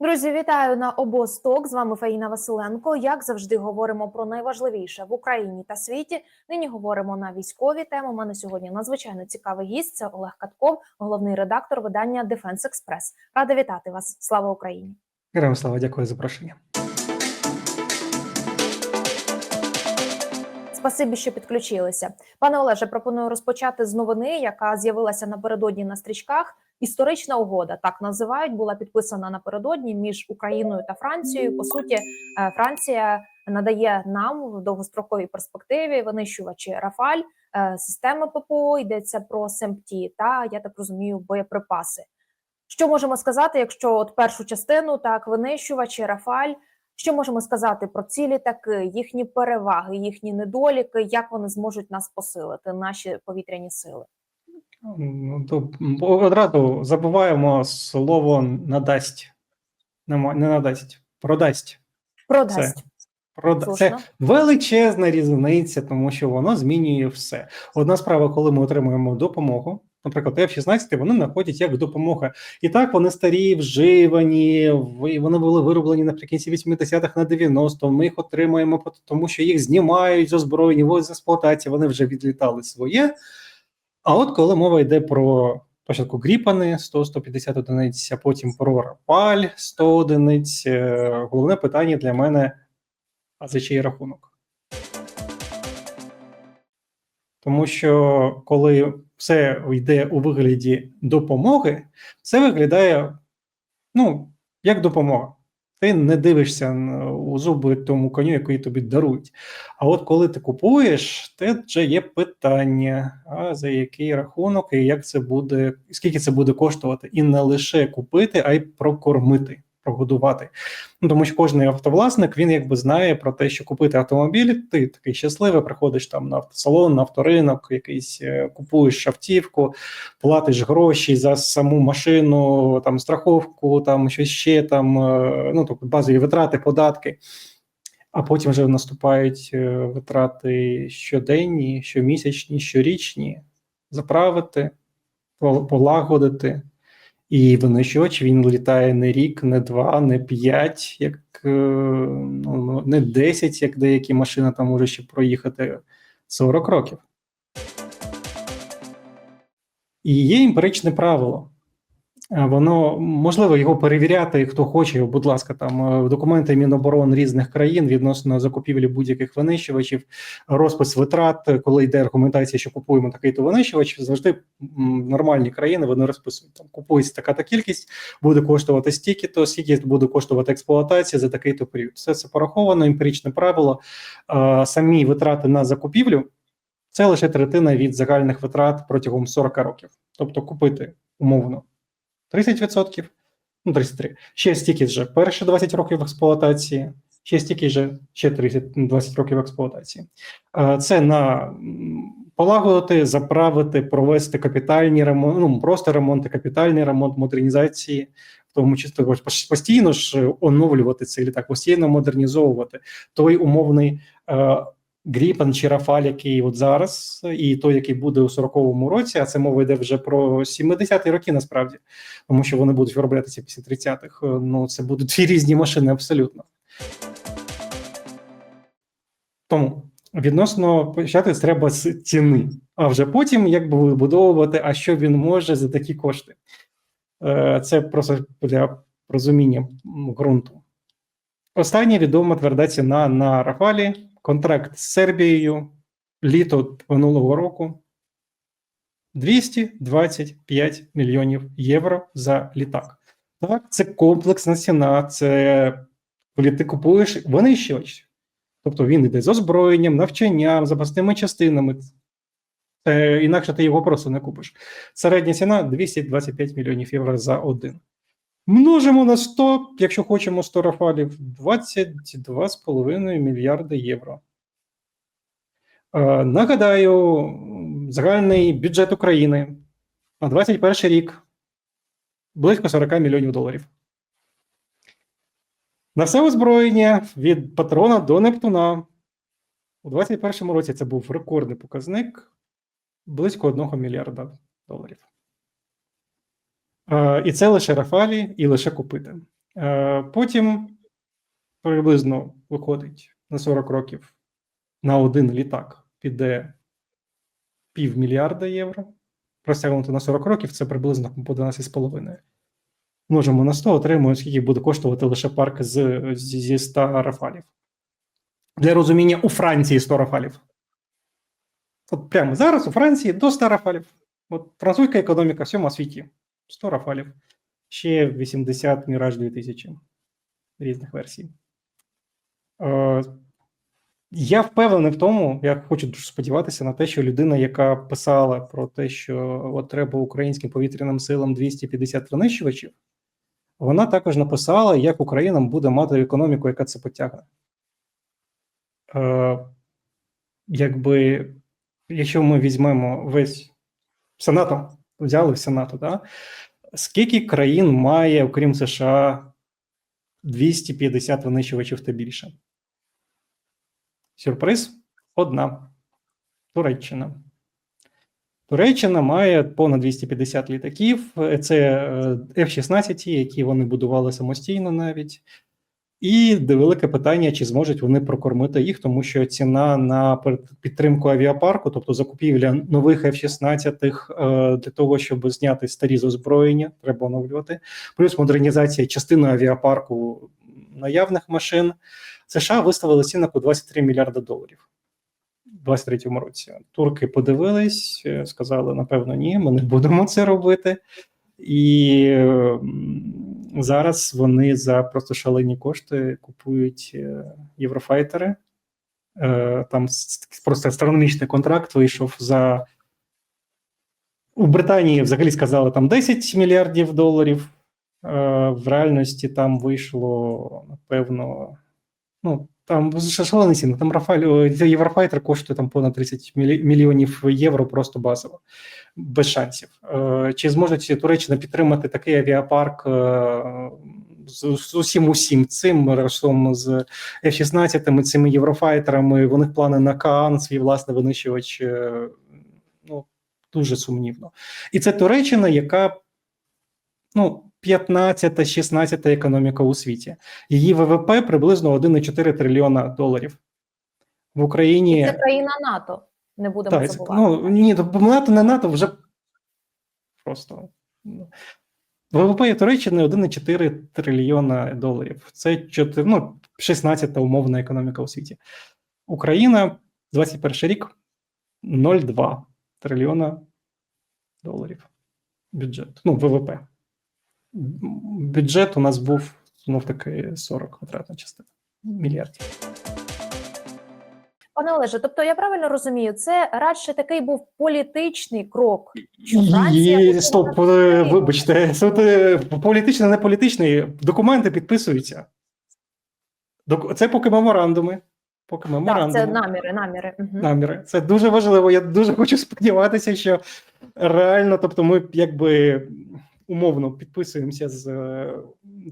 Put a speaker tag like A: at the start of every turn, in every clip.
A: Друзі, вітаю на обосток. З вами Фаїна Василенко. Як завжди, говоримо про найважливіше в Україні та світі. Нині говоримо на військові теми. У мене сьогодні надзвичайно цікавий гість. Це Олег Катков, головний редактор видання Дефенс Експрес. Рада вітати вас. Слава Україні!
B: Героям слава, дякую за запрошення.
A: Спасибі, що підключилися. Пане Олеже, пропоную розпочати з новини, яка з'явилася напередодні на стрічках. Історична угода так називають, була підписана напередодні між Україною та Францією. По суті, е, Франція надає нам в довгостроковій перспективі винищувачі Рафаль, е, системи ППО йдеться про СЕМПТІ та я так розумію, боєприпаси. Що можемо сказати, якщо от першу частину так винищувачі Рафаль? Що можемо сказати про ці літаки, їхні переваги, їхні недоліки, як вони зможуть нас посилити, наші повітряні сили?
B: Ну, то одразу забуваємо слово надасть. Не надасть, продасть.
A: Продасть.
B: Це, прода... Це величезна різниця, тому що воно змінює все. Одна справа, коли ми отримуємо допомогу. Наприклад, F-16 вони знаходять як допомога. І так вони старі, вживані, вони були вироблені наприкінці 80-х на 90 Ми їх отримуємо, тому що їх знімають з озброєння, з експлуатації, вони вже відлітали своє. А от коли мова йде про спочатку Гріпани 100-150 одиниць, а потім про Рапаль 100 одиниць, е, головне питання для мене: а за чий рахунок? Тому що коли все йде у вигляді допомоги, це виглядає ну, як допомога. Ти не дивишся у зуби тому коню, який тобі дарують. А от коли ти купуєш, те вже є питання, а за який рахунок і як це буде, скільки це буде коштувати, і не лише купити, а й прокормити, прогодувати. Ну тому що кожен автовласник він якби знає про те, що купити автомобіль, ти такий щасливий, приходиш там на автосалон, на авторинок, якийсь е, купуєш автівку, платиш гроші за саму машину, там страховку, там щось ще там, е, ну тобто базові витрати, податки. А потім вже наступають е, витрати щоденні, щомісячні, щорічні, заправити, полагодити. І винищувач він літає не рік, не два, не п'ять, як е, ну, не десять, як деякі машини там може ще проїхати 40 років. І є імперичне правило. Е, Воно можливо його перевіряти, хто хоче, будь ласка, там е, документи Міноборон різних країн відносно закупівлі будь-яких винищувачів, розпис витрат, е, коли йде аргументація, що купуємо такий-то винищувач, завжди нормальні країни вони розписують. Там купується така-то кількість, буде коштувати стільки-то, скільки буде коштувати експлуатація за такий-то період. Все це пораховано, емпіричне правило. Самі витрати на закупівлю це лише третина від загальних витрат протягом 40 років. Тобто купити умовно 30%, ну 33, ще стільки вже перші 20 років експлуатації, ще стільки вже ще 30, 20 років експлуатації. Е, Це на полагодити, заправити, провести капітальні ремонт, ну просто ремонти, капітальний ремонт, модернізації, в тому числі постійно ж оновлювати цей літак, постійно модернізовувати той умовний. Гріпен чи Рафаль, який от зараз, і той, який буде у 40-му році, а це мова йде вже про 70-ті роки, насправді, тому що вони будуть вироблятися після 30-х. Е, Ну, це будуть дві різні машини абсолютно. Тому відносно почати треба з ціни, а вже потім якби вибудовувати, а що він може за такі кошти. Е, Це просто для розуміння ґрунту. Остання відома тверда ціна на Рафалі. Контракт з Сербією літо минулого року 225 мільйонів євро за літак. Так, це комплексна ціна, це коли ти купуєш винищувач. Тобто він йде з озброєнням, навчанням, запасними частинами. Це, інакше ти його просто не купиш. Середня ціна 225 мільйонів євро за один. Множимо на 100, якщо хочемо 100 рафалів, 22,5 мільярди євро. Е, Нагадаю, загальний бюджет України на 21 рік близько 40 мільйонів доларів. На все озброєння від патрона до Нептуна у 2021 році це був рекордний показник близько 1 мільярда доларів. Е, І це лише Рафалі і лише купити. Е, Потім приблизно виходить на 40 років на один літак піде півмільярда євро. Розтягнути на 40 років це приблизно по 12,5. Множимо на 100, отримуємо, скільки буде коштувати лише парк з, зі зі 100 рафалів. Для розуміння, у Франції 100 рафалів. От прямо зараз у Франції до 100 рафалів. От французька економіка в всьому світі 100 рафалів. Ще 80 Міраж 2000 різних версій. Я впевнений в тому, я хочу дуже сподіватися на те, що людина, яка писала про те, що от треба українським повітряним силам 250 винищувачів, вона також написала, як Україна буде мати економіку, яка це потягне. Е, якби, якщо ми візьмемо весь все НАТО, взяли все НАТО, да? скільки країн має, окрім США, 250 винищувачів та більше? Сюрприз одна Туреччина. Туреччина має понад 250 літаків. Це е, F-16, які вони будували самостійно навіть. І велике питання, чи зможуть вони прокормити їх, тому що ціна на підтримку авіапарку, тобто закупівля нових F-16 е, для того, щоб зняти старі з озброєння, треба оновлювати, плюс модернізація частини авіапарку наявних машин. США виставили цінник у 23 мільярда доларів у 23-му році. Турки подивились, е, сказали: напевно, ні, ми не будемо це робити. І зараз вони за просто шалені кошти купують е, єврофайтери. Е, Там просто астрономічний контракт вийшов за. У Британії взагалі сказали там 10 мільярдів доларів. В реальності там вийшло, напевно, ну там шалений. Там Рафаль Єврофайтер коштує там понад 30 мільйонів євро просто базово, без шансів. Е, Чи зможуть Туреччина підтримати такий авіапарк е, з, з усім усім цим разом з F-16, цими єврофайтерами? У них плани на Каан, свій власний винищувач. е, Ну дуже сумнівно. І це Туреччина, яка ну. 15-16 економіка у світі. Її ВВП приблизно 1,4 трильйона доларів. В Україні
A: І це країна НАТО. Не будемо
B: так,
A: забувати.
B: ну ні, то НАТО не НАТО вже просто ВВП Туреччини 1,4 трильйона доларів. Це 4, ну, 16-та умовна економіка у світі. Україна 21 рік 0,2 трильйона доларів. Бюджет. Ну, ВВП. Бюджет у нас був знов таки 40 квадратна частина мільярдів.
A: Пане Олеже, тобто я правильно розумію, це радше такий був політичний крок. Що Франція
B: Є, стоп, е, вибачте, е, політичний, не політичний, документи підписуються. Це поки меморандуми. Поки
A: Так, це наміри, наміри. Мгм.
B: наміри. Це дуже важливо. Я дуже хочу сподіватися, що реально, тобто, ми якби умовно підписуємося з е,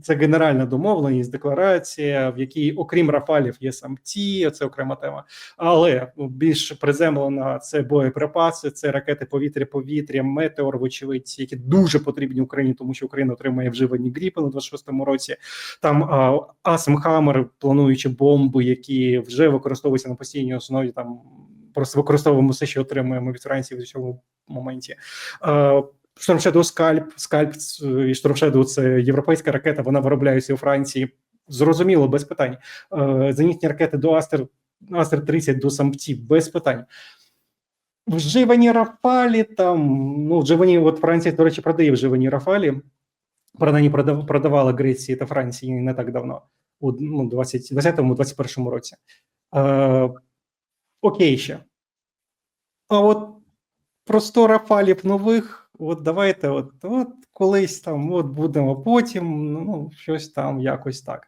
B: це генеральна домовленість, декларація, в якій, окрім Рафалів, є сам ті, це окрема тема. Але ну, більш приземлена це боєприпаси, це ракети повітря-повітря, метеор, вочевидь, які дуже потрібні Україні, тому що Україна отримає вживані гріпи на 26-му році. Там а, Асм Хаммер, плануючи бомби, які вже використовуються на постійній основі. Там просто використовуємо все, що отримуємо від Франції в цьому моменті. Scalp, Scalp ц- і Shadow – це європейська ракета, вона виробляється у Франції. Зрозуміло, без питань. Е, Зенітні ракети до Астер, Астер 30 до Сампті, без питань. Вживані Рафалі там, ну, вживані, от Франція, до речі, продає вживані Рафалі. Принаймні продав, продавала Греції та Франції не так давно, у ну, 20, 20-21 році. Е, окей ще. А от про 100 рафалів нових, от давайте, от, от колись там, от будемо потім, ну, щось там якось так.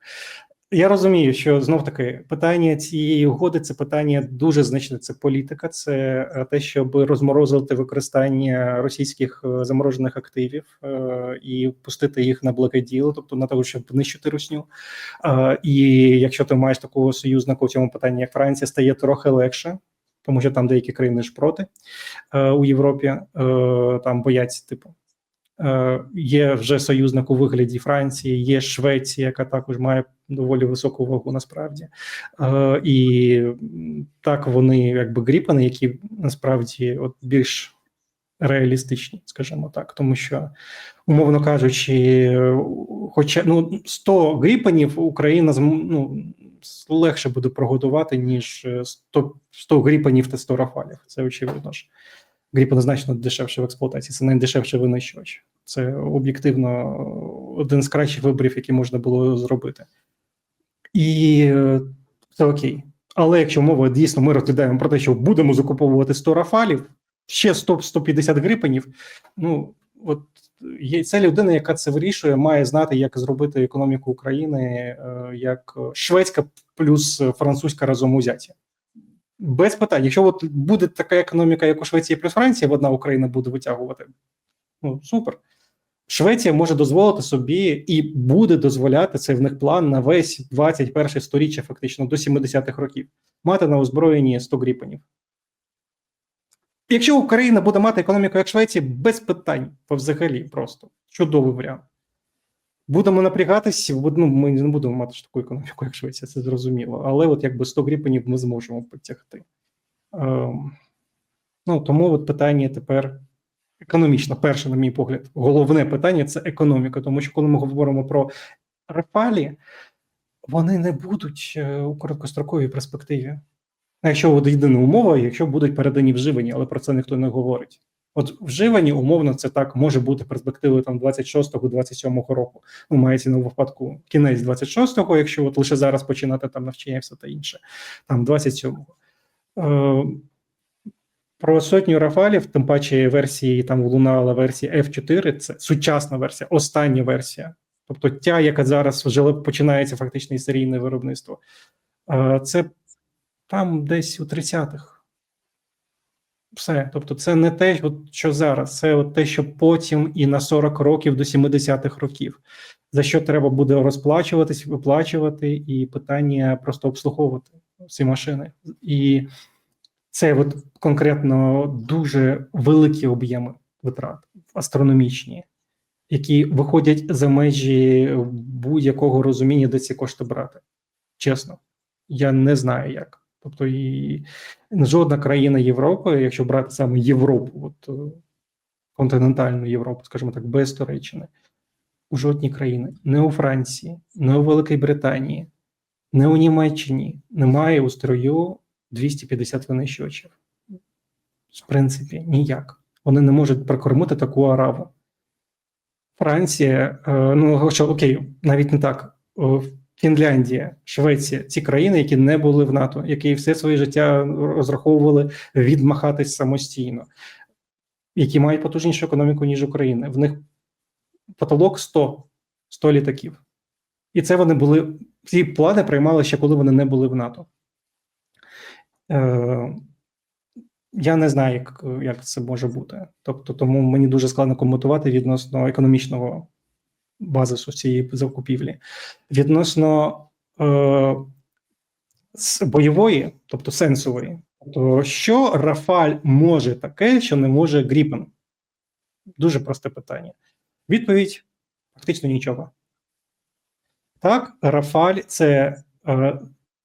B: Я розумію, що знов таки питання цієї угоди це питання дуже значне. Це політика, це е, те, щоб розморозити використання російських е, заморожених активів е, і пустити їх на благе діло, тобто на того, щоб нищити русню. Е, і якщо ти маєш такого союзника у цьому питанні, як Франція, стає трохи легше, тому що там деякі країни ж проти е, у Європі, е, там бояться, типу. Е, Є вже союзник у вигляді Франції, є Швеція, яка також має доволі високу вагу насправді. Е, І так вони якби гріпани, які насправді от більш реалістичні, скажімо так, тому що, умовно кажучи, е, хоча ну 100 гріпанів Україна ну, легше буде прогодувати, ніж е, 100, 100 гріпанів та 100 рафалів. Це очевидно ж. Гріпан значно дешевше в експлуатації, це найдешевший винищувач. Це об'єктивно один з кращих виборів, які можна було зробити. І е, це окей. Але якщо мова дійсно ми розглядаємо про те, що будемо закуповувати 100 рафалів, ще 100-150 грипенів, ну от є ця людина, яка це вирішує, має знати, як зробити економіку України е, як шведська плюс французька разом узяті. Без питань. Якщо от буде така економіка, як у Швеції плюс Франція, одна Україна буде витягувати. Ну супер. Швеція може дозволити собі і буде дозволяти це в них план на весь 21 сторіччя, фактично до 70-х років, мати на озброєнні 100 гріпенів. Якщо Україна буде мати економіку як Швеція, без питань взагалі просто чудовий варіант. Будемо напрягатися, ну, ми не будемо мати ж таку економіку, як Швеція, це зрозуміло. Але от якби 100 гріпенів ми зможемо потягти. Ем, ну, тому от питання тепер економічно, перше, на мій погляд, головне питання це економіка. Тому що коли ми говоримо про Рафалі, вони не будуть е, у короткостроковій перспективі. А якщо от єдина умова, якщо будуть передані вживані, але про це ніхто не говорить. От вживані, умовно, це так може бути перспективи там 26-27 року. Ну, мається на випадку кінець 26-го, якщо от лише зараз починати там навчання все та інше, там 27-го. Е, про сотню рафалів, тим паче версії там лунала версія F4, це сучасна версія, остання версія. Тобто тя, яка зараз вже починається фактично і серійне виробництво. Е, це там десь у 30-х. Все. Тобто, це не те, от, що зараз, це от те, що потім і на 40 років до 70-х років, за що треба буде розплачуватись, виплачувати, і питання просто обслуговувати ці машини. І це от конкретно дуже великі об'єми витрат, астрономічні, які виходять за межі будь-якого розуміння, де ці кошти брати. Чесно, я не знаю як. Тобто, і жодна країна Європи, якщо брати саме Європу, от е, континентальну Європу, скажімо так, без Туреччини, у жодній країні, не у Франції, не у Великій Британії, не у Німеччині немає у строю 250 винищувачів. В принципі, ніяк. Вони не можуть прокормити таку араву. Франція, е, ну що окей, навіть не так. Фінляндія, Швеція ці країни, які не були в НАТО, які все своє життя розраховували відмахатись самостійно, які мають потужнішу економіку, ніж Україна. В них потолок 100, 100 літаків. І це вони були. Ці плани приймали ще коли вони не були в НАТО. Е, Я не знаю, як, як це може бути. Тобто, тому мені дуже складно коментувати відносно економічного базису цієї закупівлі. Відносно е, бойової, тобто сенсової, то що Рафаль може таке, що не може Гріпен? Дуже просте питання. Відповідь: фактично нічого. Так, Рафаль це. Е,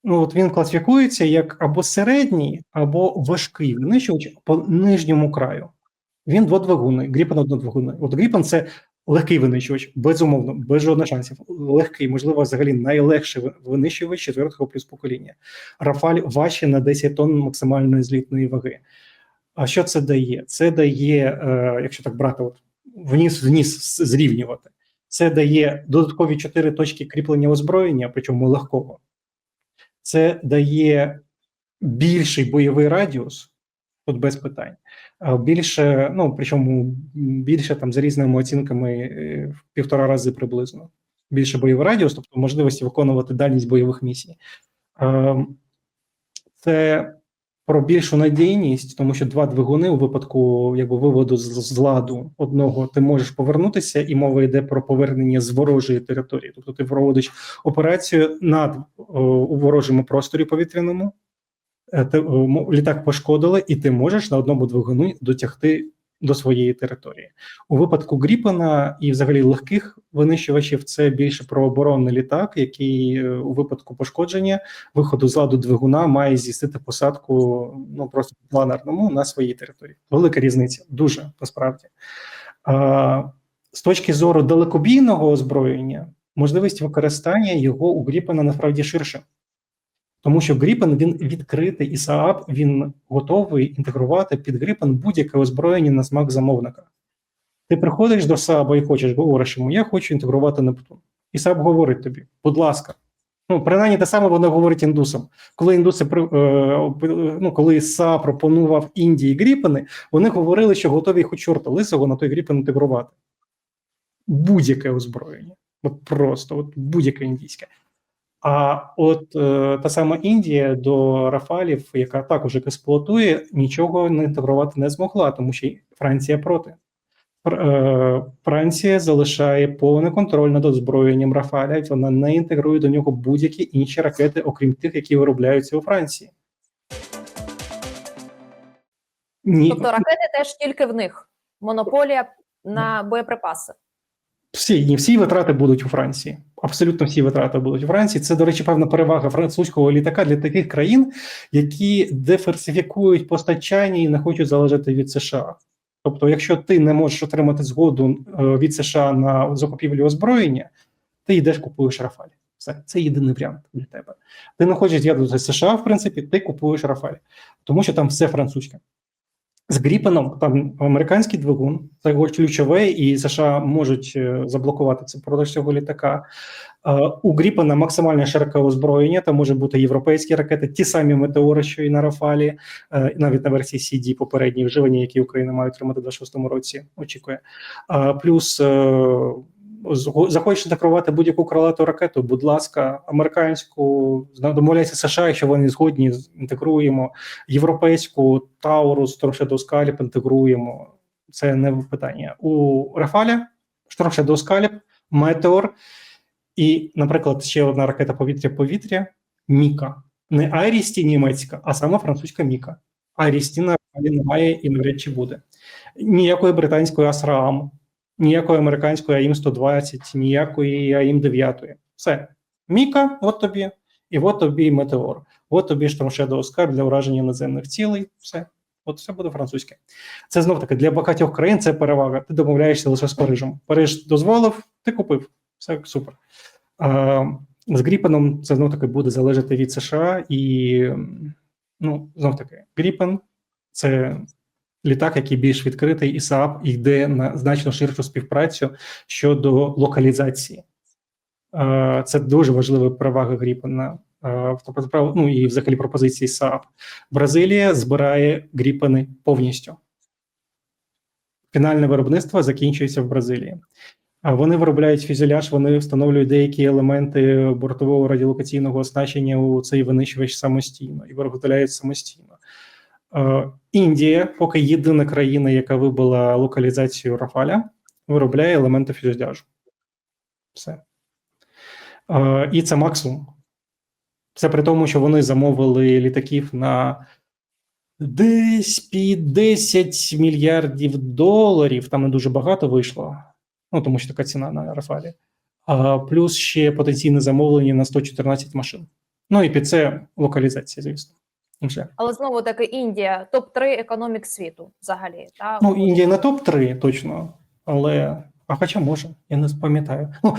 B: Ну, от він класифікується як або середній, або важкий винищувач по нижньому краю. Він дводвигунний, Гріпен однодвигунний. От Гріпен це легкий винищувач, безумовно, без жодних шансів. Легкий, можливо, взагалі найлегший ви- винищувач четвертого плюс покоління. Рафаль важче на 10 тонн максимальної злітної ваги. А що це дає? Це дає, е, якщо так брати, от вниз вниз зрівнювати. Це дає додаткові 4 точки кріплення озброєння, причому легкого. Це дає більший бойовий радіус, тут без питань. Більше, ну причому більше там за різними оцінками е, в півтора рази приблизно. Більше бойовий радіус, тобто можливості виконувати дальність бойових місій. Це про більшу надійність, тому що два двигуни у випадку якби виводу з, ладу одного ти можеш повернутися, і мова йде про повернення з ворожої території. Тобто ти проводиш операцію над о, у ворожому просторі повітряному, літак пошкодили, і ти можеш на одному двигуну дотягти до своєї території. У випадку Гріпена і взагалі легких винищувачів це більше про оборонний літак, який е, у випадку пошкодження виходу з ладу двигуна має здійснити посадку ну просто планерному на своїй території. Велика різниця, дуже насправді. А, з точки зору далекобійного озброєння, можливість використання його у Гріпена насправді ширше. Тому що Гріпен він відкритий і СААП він готовий інтегрувати під Гріпен будь-яке озброєння на смак замовника. Ти приходиш до СААБа і хочеш, говориш йому, я хочу інтегрувати Нептун. І СААБ говорить тобі, будь ласка. Ну, принаймні те саме воно говорить індусам. Коли індуси е, ну, коли САА пропонував Індії Гріпени, вони говорили, що готові хоч чорта лисого на той Гріпен інтегрувати. Будь-яке озброєння. От просто, от будь-яке індійське. А от е, та сама Індія до Рафалів, яка також експлуатує, нічого не інтегрувати не змогла, тому що Франція проти. Фр- е, Франція залишає повний контроль над озброєнням Рафаля, вона не інтегрує до нього будь-які інші ракети, окрім тих, які виробляються у Франції. Ні,
A: Тобто ракети теж тільки в них. Монополія на боєприпаси.
B: Всі ні, всі витрати будуть у Франції. Абсолютно всі витрати будуть у Франції. Це, до речі, певна перевага французького літака для таких країн, які диверсифікують постачання і не хочуть залежати від США. Тобто, якщо ти не можеш отримати згоду е, від США на закупівлю озброєння, ти йдеш купуєш Рафаль. Все, це єдиний варіант для тебе. Ти не хочеш зв'язувати з США, в принципі, ти купуєш Рафаль, тому що там все французьке. З Гріпеном там американський двигун, це його ключове, і США можуть е, заблокувати це продаж цього літака. Е, У Гріпена максимальне широке озброєння, там може бути європейські ракети, ті самі метеори, що і на Рафалі, е, навіть на версії CD попередні вживання, які Україна має отримати в 26-му році. Очікує. Плюс захочеш інтегрувати будь-яку крилату ракету, будь ласка, американську домовляйся США, якщо вони згодні, інтегруємо європейську Таурус, Торшедо Скаліп інтегруємо. Це не питання. У Рафаля Торшедо Скаліп, Метеор і, наприклад, ще одна ракета повітря-повітря Міка. Не Айрісті німецька, а саме французька Міка. Айрісті на немає і навряд чи буде. Ніякої британської Асраам, ніякої американської АІМ 120, ніякої АІМ 9. Все. Міка, от тобі, і от тобі Метеор. От тобі Штормшедо Оскар для ураження наземних цілей. Все. От все буде французьке. Це знов таки для багатьох країн це перевага. Ти домовляєшся лише з Парижем. Париж дозволив, ти купив. Все супер. А, з Гріпеном це знов таки буде залежати від США, і ну, знов таки, Гріпен це літак, який більш відкритий, і САП йде на значно ширшу співпрацю щодо локалізації. Е, Це дуже важлива перевага Гріпена. Е, тобто, Ну і взагалі пропозиції САП. Бразилія збирає Гріпени повністю. Фінальне виробництво закінчується в Бразилії. Вони виробляють фюзеляж, вони встановлюють деякі елементи бортового радіолокаційного оснащення у цей винищувач самостійно і виготовляють самостійно. Е, Індія, поки єдина країна, яка вибила локалізацію Рафаля, виробляє елементи фюзеляжу. Все. Е, І це максимум. Це при тому, що вони замовили літаків на десь під 10 мільярдів доларів. Там не дуже багато вийшло. Ну, тому що така ціна на Рафалі. А плюс ще потенційне замовлення на 114 машин. Ну і під це локалізація, звісно. І Все.
A: Але знову таки Індія топ 3 економік світу взагалі. Та
B: Ну, Індія не топ-3 точно, але. А хоча може, я не пам'ятаю. Ну,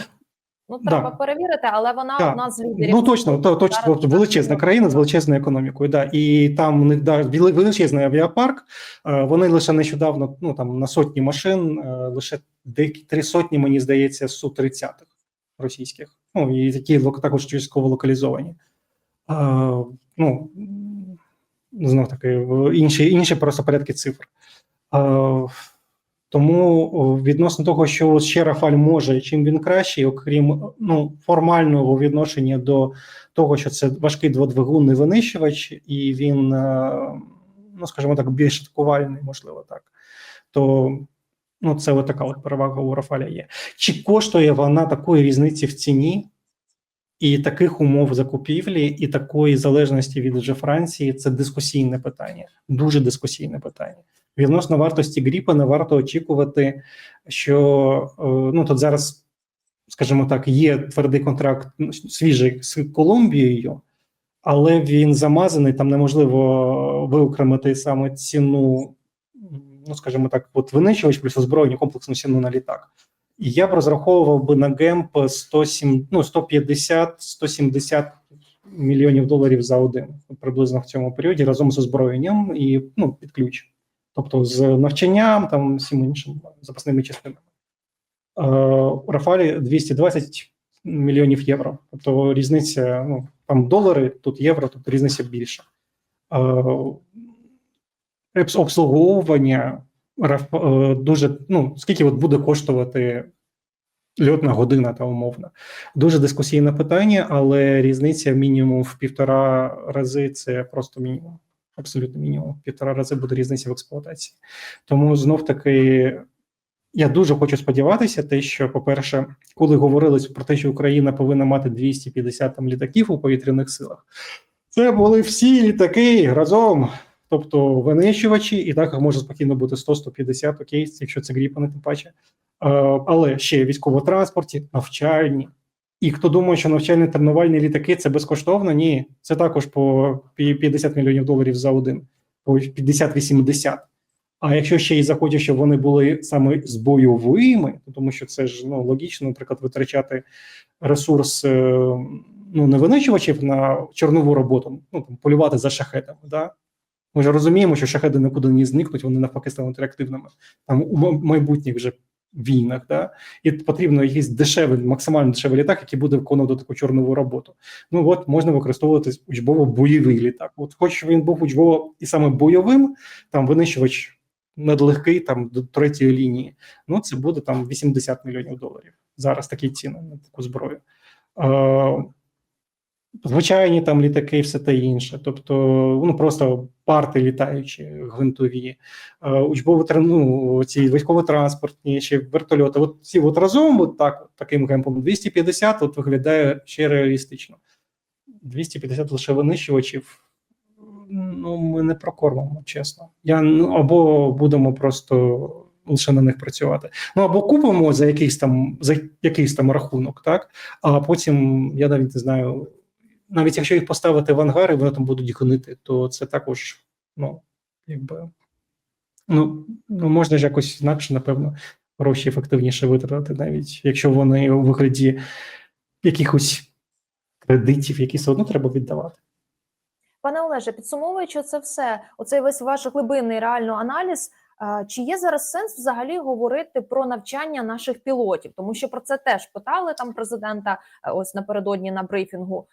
A: ну
B: да.
A: треба перевірити, але вона
B: Так.
A: одна з лідерів.
B: Ну точно, то точно
A: Зараз
B: величезна країна з величезною економікою. Да, і там у них да, величезний авіапарк. Е, Вони лише нещодавно, ну там на сотні машин, е, лише деякі три сотні, мені здається, су 30 російських. Ну і які також частково локалізовані. Е, Ну знов таки інші, інші просто порядки цифр. Тому відносно того, що ще Рафаль може, чим він кращий, окрім ну формального відношення до того, що це важкий дводвигунний винищувач, і він, е, ну скажімо так, більш атакувальний, можливо, так. То ну, це от така от перевага у Рафаля є. Чи коштує вона такої різниці в ціні і таких умов закупівлі, і такої залежності від вже Франції? Це дискусійне питання, дуже дискусійне питання. Відносно вартості Гріпена варто очікувати, що е, ну тут зараз, скажімо так, є твердий контракт ну, свіжий з Колумбією, але він замазаний, там неможливо виокремити саме ціну, ну скажімо так, от винищувач плюс озброєння комплексну ціну на літак. І я б розраховував би на гемп 107, ну, 150-170 мільйонів доларів за один приблизно в цьому періоді разом з озброєнням і ну, під ключ. Тобто з навчанням, там всім іншим запасними частинами. Е, у Рафалі 220 мільйонів євро. Тобто різниця, ну там долари, тут євро, тобто різниця більша. Е, обслуговування дуже ну скільки от буде коштувати льотна година та умовно. Дуже дискусійне питання, але різниця мінімум в півтора рази це просто мінімум. Абсолютно мінімум. Півтора рази буде різниця в експлуатації. Тому знов таки я дуже хочу сподіватися, те, що, по-перше, коли говорилось про те, що Україна повинна мати 250 там літаків у повітряних силах, це були всі літаки разом. Тобто винищувачі, і так може спокійно бути 100-150, окей, якщо це гріпани, тим паче. Е, але ще військово-транспорті, навчальні. І хто думає, що навчальні тренувальні літаки це безкоштовно, ні, це також по 50 мільйонів доларів за один, по 50-80. А якщо ще й захочуть, щоб вони були саме з бойовими, тому що це ж ну, логічно, наприклад, витрачати ресурс е, ну, не винищувачів на чорнову роботу, ну там полювати за шахетами. Да? Ми ж розуміємо, що шахеди нікуди не зникнуть, вони навпаки стануть реактивними там у майбутніх вже війнах. Да? І потрібно якийсь дешевий, максимально дешевий літак, який буде виконувати таку чорнову роботу. Ну от можна використовувати учбово бойовий літак. От хоч він був учбово і саме бойовим, там винищувач надлегкий там до третьої лінії. Ну це буде там 80 мільйонів доларів. Зараз такі ціни на таку зброю. Е, звичайні там літаки, і все те інше. Тобто, ну просто парти літаючі, гвинтові, е, учбово ну, ці військово-транспортні чи вертольоти. От ці от разом, от так, от таким гемпом 250 от виглядає ще реалістично. 250 лише винищувачів. Ну, ми не прокормимо, чесно. Я ну або будемо просто лише на них працювати. Ну або купимо за якийсь там за якийсь там рахунок, так а потім я навіть не знаю. Навіть якщо їх поставити в ангар і вони там будуть гнити, то це також, ну, якби ну, ну можна ж якось інакше, напевно, гроші ефективніше витратити, навіть якщо вони у вигляді якихось кредитів, які все одно треба віддавати.
A: Пане Олеже, підсумовуючи це все, оцей весь ваш глибинний реально аналіз. е, Чи є зараз сенс взагалі говорити про навчання наших пілотів? Тому що про це теж питали там президента е, ось напередодні на брифінгу.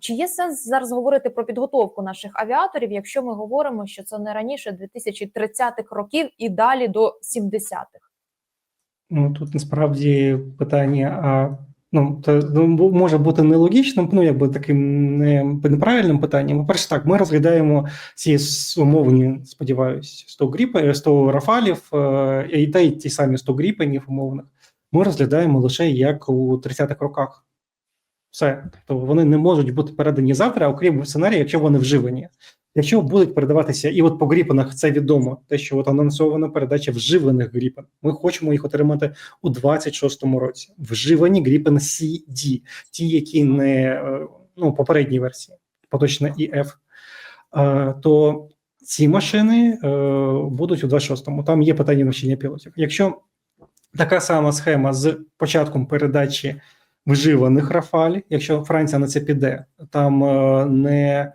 A: Чи є сенс зараз говорити про підготовку наших авіаторів, якщо ми говоримо, що це не раніше 2030-х років і далі до 70-х?
B: Ну тут насправді питання, а ну це ну, може бути нелогічним, ну якби таким не, неправильним питанням. По-перше, так, ми розглядаємо ці умовні, сподіваюсь, 100 гріпе, 100 рафалів, е, і та й ті самі 100 гріпенів умовних. Ми розглядаємо лише як у 30-х роках. Все, тобто вони не можуть бути передані завтра, окрім сценарію, якщо вони вживані. Якщо будуть передаватися, і от по гріпенах це відомо, те, що от анонсована передача вживаних гріпен. Ми хочемо їх отримати у 26-му році. Вживані гріпен CD, ті, які не е, ну, попередній версії, поточно EF, е, то ці машини е, будуть у 26-му. Там є питання навчання пілотів. Якщо така сама схема з початком передачі вживаних Рафаль, якщо Франція на це піде, там е, не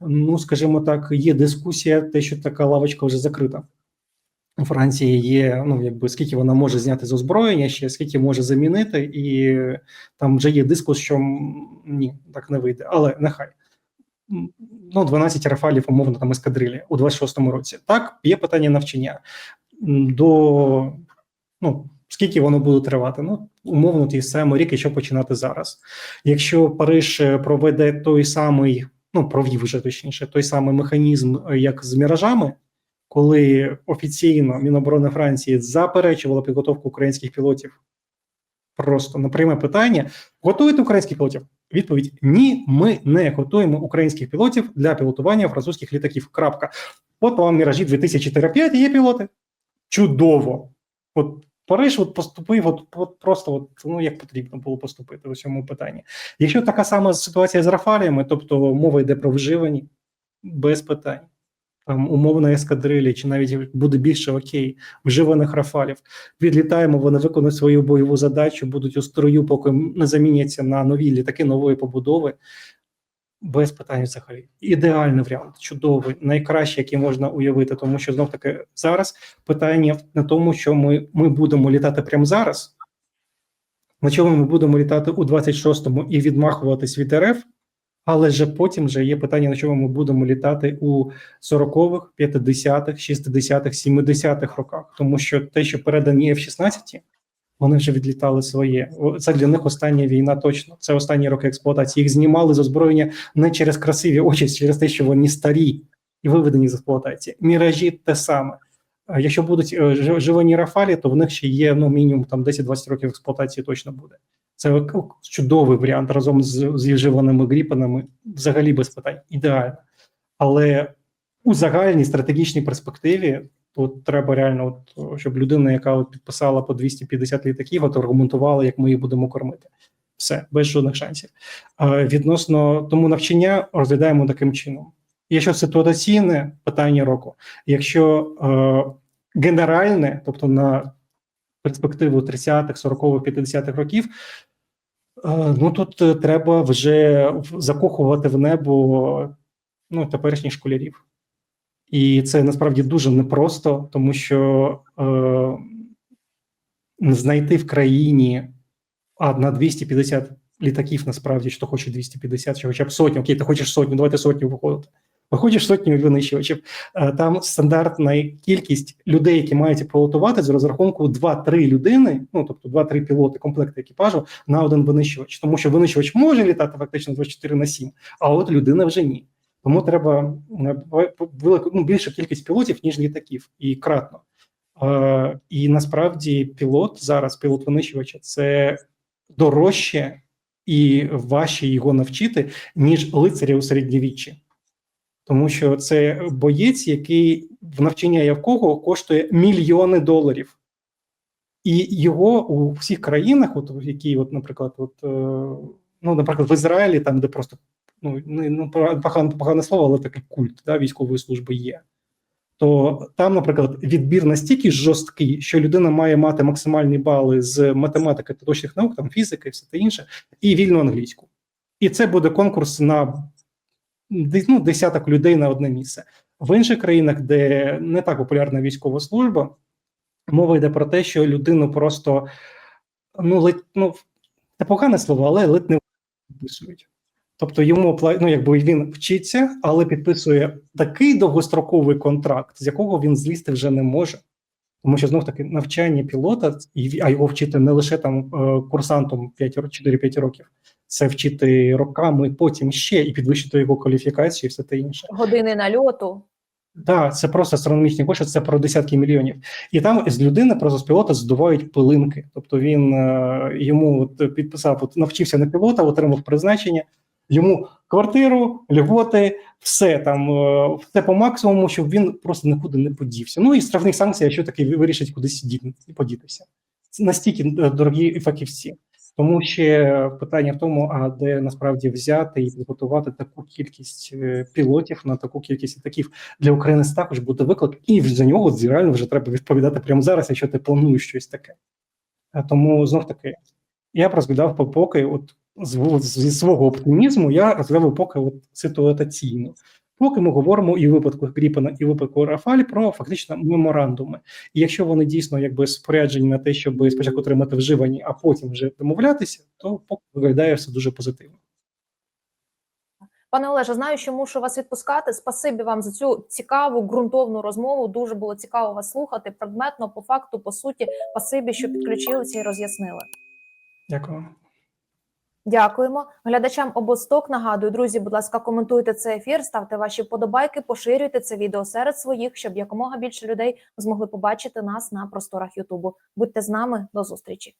B: ну скажімо так, є дискусія, те, що така лавочка вже закрита. У Франції є, ну якби скільки вона може зняти з озброєння, ще скільки може замінити, і там вже є дискус, що ні, так не вийде. Але нехай. Ну, 12 рафалів, умовно, там ескадрилі у 26-му році. Так, є питання навчання. До ну, скільки воно буде тривати? Ну, умовно, ті самі рік, якщо починати зараз. Якщо Париж е, проведе той самий, ну провів вже точніше, той самий механізм, е, як з міражами, коли офіційно Міноборони Франції заперечувало підготовку українських пілотів, просто на пряме питання: готуєте українських пілотів? Відповідь: ні, ми не готуємо українських пілотів для пілотування французьких літаків. Крапка. От вам міражі 2004-5 є пілоти. Чудово. От Париж от поступив, от, от просто от, ну як потрібно було поступити у цьому питанні. Якщо така сама ситуація з Рафаліями, тобто мова йде про вживані, без питань. Там умовна ескадрилі, чи навіть буде більше окей, вживаних рафалів. Відлітаємо, вони виконують свою бойову задачу, будуть у строю, поки не заміняться на нові літаки нової побудови. Без питань взагалі. Ідеальний варіант, чудовий, найкращий, який можна уявити, тому що знов таки зараз питання на тому, що ми, ми будемо літати прямо зараз. На чому ми будемо літати у 26-му і відмахуватись від РФ, але вже потім вже є питання, на чому ми будемо літати у 40-х, 50-х, 60-х, 70-х роках, тому що те, що передані F-16, вони вже відлітали своє. Це для них остання війна точно. Це останні роки експлуатації. Їх знімали з озброєння не через красиві очі, через те, що вони старі і виведені з експлуатації. Міражі те саме. Якщо будуть е, жи- живані Рафалі, то в них ще є ну мінімум там 10-20 років експлуатації точно буде. Це чудовий варіант разом з, з вживаними гріпанами, взагалі без питань, ідеально. Але у загальній стратегічній перспективі тут треба реально, от, щоб людина, яка от підписала по 250 літаків, от аргументувала, як ми їх будемо кормити. Все, без жодних шансів. А відносно тому навчання розглядаємо таким чином. Якщо ситуаційне питання року, якщо е, генеральне, тобто на перспективу 30-х, 40-х, 50-х років, е, ну тут е, треба вже закохувати в небо ну, теперішніх школярів. І це насправді дуже непросто, тому що е, знайти в країні а на 250 літаків, насправді, що хоче 250, чи хоча б сотню, окей, ти хочеш сотню, давайте сотню виходити. Виходиш сотню винищувачів. Е, Там стандартна кількість людей, які мають пілотувати з розрахунку 2-3 людини, ну тобто 2-3 пілоти комплекти екіпажу на один винищувач, тому що винищувач може літати фактично 24 на 7, а от людина вже ні. Тому треба е, велику ну, більшу кількість пілотів, ніж літаків, і кратно. Е, і насправді пілот зараз, пілот винищувача, це дорожче і важче його навчити, ніж лицаря у середньовіччі. Тому що це боєць, який в навчання якого коштує мільйони доларів. І його у всіх країнах, от які, от, наприклад, от, е, ну, наприклад, в Ізраїлі, там, де просто ну, ну погане, погане слово, але такий культ да, військової служби є. То там, наприклад, відбір настільки жорсткий, що людина має мати максимальні бали з математики та точних наук, там фізики і все те інше, і вільну англійську. І це буде конкурс на ну, десяток людей на одне місце. В інших країнах, де не так популярна військова служба, мова йде про те, що людину просто ну, ледь, ну це погане слово, але ледь не підписують. Тобто йому ну, якби він вчиться, але підписує такий довгостроковий контракт, з якого він злізти вже не може. Тому що знов таки навчання пілота, а його вчити не лише там е, курсантом 5, ро- 4-5 років, це вчити роками, потім ще і підвищити його кваліфікацію, і все те інше.
A: Години нальоту.
B: Так, це просто астрономічні кошти, це про десятки мільйонів. І там з людини просто з пілота здувають пилинки. Тобто він е, йому от підписав, от навчився на пілота, отримав призначення, йому квартиру, льготи, все там, е, все по максимуму, щоб він просто нікуди не подівся. Ну і штрафних санкцій, якщо таки вирішить кудись подітися. Це настільки е, дорогі фахівці. Тому ще питання в тому, а де насправді взяти і підготувати таку кількість е, пілотів на таку кількість літаків для України також буде виклик, і за нього реально вже треба відповідати прямо зараз, якщо ти плануєш щось таке. Тому знов таки я б розглядав по- поки, от зі свого оптимізму, я розглядав поки от ситуаційно. Поки ми говоримо і в випадку Гріпена, і в випадку Рафаль про фактично меморандуми. І якщо вони дійсно якби споряджені на те, щоб спочатку отримати вживані, а потім вже домовлятися, то поки виглядає все дуже позитивно.
A: Пане Олеже, знаю, що мушу вас відпускати. Спасибі вам за цю цікаву ґрунтовну розмову. Дуже було цікаво вас слухати. Предметно, по факту, по суті, спасибі, що підключилися і роз'яснили.
B: Дякую.
A: Дякуємо глядачам обосток. Нагадую, друзі, будь ласка, коментуйте цей ефір, ставте ваші подобайки, поширюйте це відео серед своїх, щоб якомога більше людей змогли побачити нас на просторах Ютубу. Будьте з нами до зустрічі.